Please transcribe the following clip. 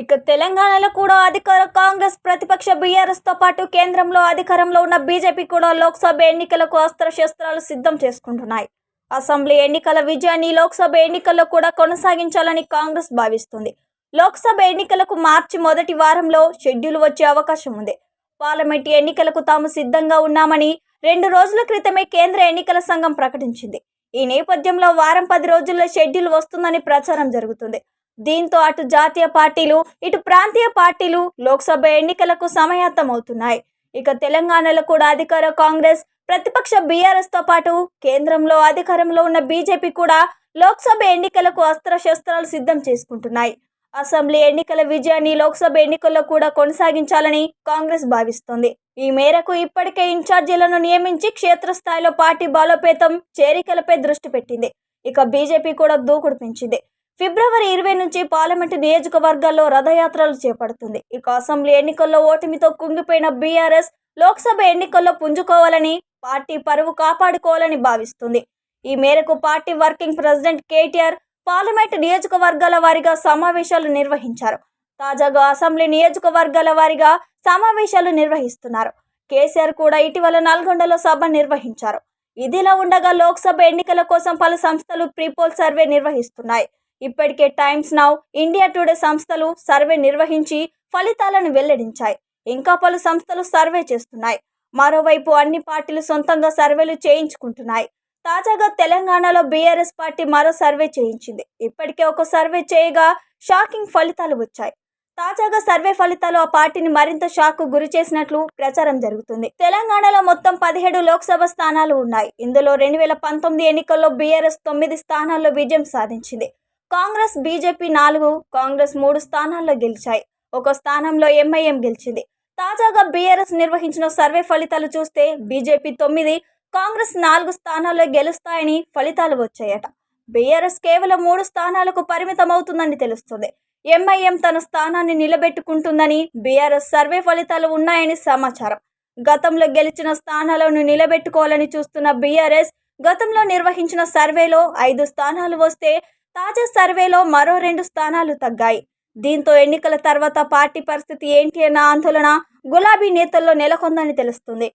ఇక తెలంగాణలో కూడా అధికార కాంగ్రెస్ ప్రతిపక్ష బీఆర్ఎస్తో పాటు కేంద్రంలో అధికారంలో ఉన్న బీజేపీ కూడా లోక్సభ ఎన్నికలకు అస్త్రశస్త్రాలు సిద్ధం చేసుకుంటున్నాయి. అసెంబ్లీ ఎన్నికల విజయాన్ని లోక్సభ ఎన్నికల్లో కూడా కొనసాగించాలని కాంగ్రెస్ భావిస్తుంది. లోక్సభ ఎన్నికలకు మార్చి మొదటి వారంలో షెడ్యూల్ వచ్చే అవకాశం ఉంది. పార్లమెంట్ ఎన్నికలకు తాము సిద్ధంగా ఉన్నామని రెండు రోజుల క్రితమే కేంద్ర ఎన్నికల సంఘం ప్రకటించింది. ఈ నేపథ్యంలో వారం పది రోజుల్లో షెడ్యూల్ వస్తుందని ప్రచారం జరుగుతుంది. దీంతో అటు జాతీయ పార్టీలు ఇటు ప్రాంతీయ పార్టీలు లోక్సభ ఎన్నికలకు సమాయత్తమవుతున్నాయి ఇక తెలంగాణలో కూడా అధికార కాంగ్రెస్ ప్రతిపక్ష బీఆర్ఎస్తో పాటు కేంద్రంలో అధికారంలో ఉన్న బీజేపీ కూడా లోక్సభ ఎన్నికలకు అస్త్రశస్త్రాలు సిద్ధం చేసుకుంటున్నాయి. అసెంబ్లీ ఎన్నికల విజయాన్ని లోక్సభ ఎన్నికల్లో కూడా కొనసాగించాలని కాంగ్రెస్ భావిస్తోంది. ఈ మేరకు ఇప్పటికే ఇన్ఛార్జీలను నియమించి క్షేత్రస్థాయిలో పార్టీ బలోపేతం చేరికలపై దృష్టి పెట్టింది. ఇక బీజేపీ కూడా దూకుడు పెంచింది. ఫిబ్రవరి ఇరవై నుంచి పార్లమెంటు నియోజకవర్గాల్లో రథయాత్రలు చేపడుతుంది. ఇక అసెంబ్లీ ఎన్నికల్లో ఓటమితో కుంగిపోయిన బీఆర్ఎస్ లోక్సభ ఎన్నికల్లో పుంజుకోవాలని పార్టీ పరువు కాపాడుకోవాలని భావిస్తుంది. ఈ మేరకు party working president KTR parliament నియోజకవర్గాల వారీగా సమావేశాలు నిర్వహించారు. తాజాగా అసెంబ్లీ నియోజకవర్గాల వారీగా సమావేశాలు నిర్వహిస్తున్నారు. కేసీఆర్ కూడా ఇటీవల నల్గొండలో సభ నిర్వహించారు. ఇదిలా ఉండగా లోక్సభ ఎన్నికల కోసం పలు సంస్థలు ప్రీపోల్ సర్వే నిర్వహిస్తున్నాయి. ఇప్పటికే టైమ్స్ నౌ ఇండియా టుడే సంస్థలు సర్వే నిర్వహించి ఫలితాలను వెల్లడించాయి. ఇంకా పలు సంస్థలు సర్వే చేస్తున్నాయి. మరోవైపు అన్ని పార్టీలు సొంతంగా సర్వేలు చేయించుకుంటున్నాయి. తాజాగా తెలంగాణలో బీఆర్ఎస్ పార్టీ మరో సర్వే చేయించింది. ఇప్పటికే ఒక సర్వే చేయగా షాకింగ్ ఫలితాలు వచ్చాయి. తాజాగా సర్వే ఫలితాలు ఆ పార్టీని మరింత షాక్ గురి చేసినట్లు ప్రచారం జరుగుతుంది. తెలంగాణలో మొత్తం పదిహేడు లోక్సభ స్థానాలు ఉన్నాయి. ఇందులో రెండు వేల పంతొమ్మిది ఎన్నికల్లో బీఆర్ఎస్ తొమ్మిది స్థానాల్లో విజయం సాధించింది. కాంగ్రెస్ బీజేపీ నాలుగు కాంగ్రెస్ మూడు స్థానాల్లో గెలిచాయి. ఒక స్థానంలో ఎంఐఎం గెలిచింది. తాజాగా బీఆర్ఎస్ నిర్వహించిన సర్వే ఫలితాలు చూస్తే బీజేపీ తొమ్మిది కాంగ్రెస్ నాలుగు స్థానాల్లో గెలుస్తాయని ఫలితాలు వచ్చాయట. బీఆర్ఎస్ కేవలం మూడు స్థానాలకు పరిమితమవుతుందని తెలుస్తుంది. ఎంఐఎం తన స్థానాన్ని నిలబెట్టుకుంటుందని బీఆర్ఎస్ సర్వే ఫలితాలు ఉన్నాయని సమాచారం. గతంలో గెలిచిన స్థానాలను నిలబెట్టుకోవాలని చూస్తున్న బీఆర్ఎస్ గతంలో నిర్వహించిన సర్వేలో ఐదు స్థానాలు వస్తే తాజా సర్వేలో మరో రెండు స్థానాలు తగ్గాయి. దీంతో ఎన్నికల తర్వాత పార్టీ పరిస్థితి ఏంటి అన్న ఆందోళన గులాబీ నేతల్లో నెలకొందని తెలుస్తుంది.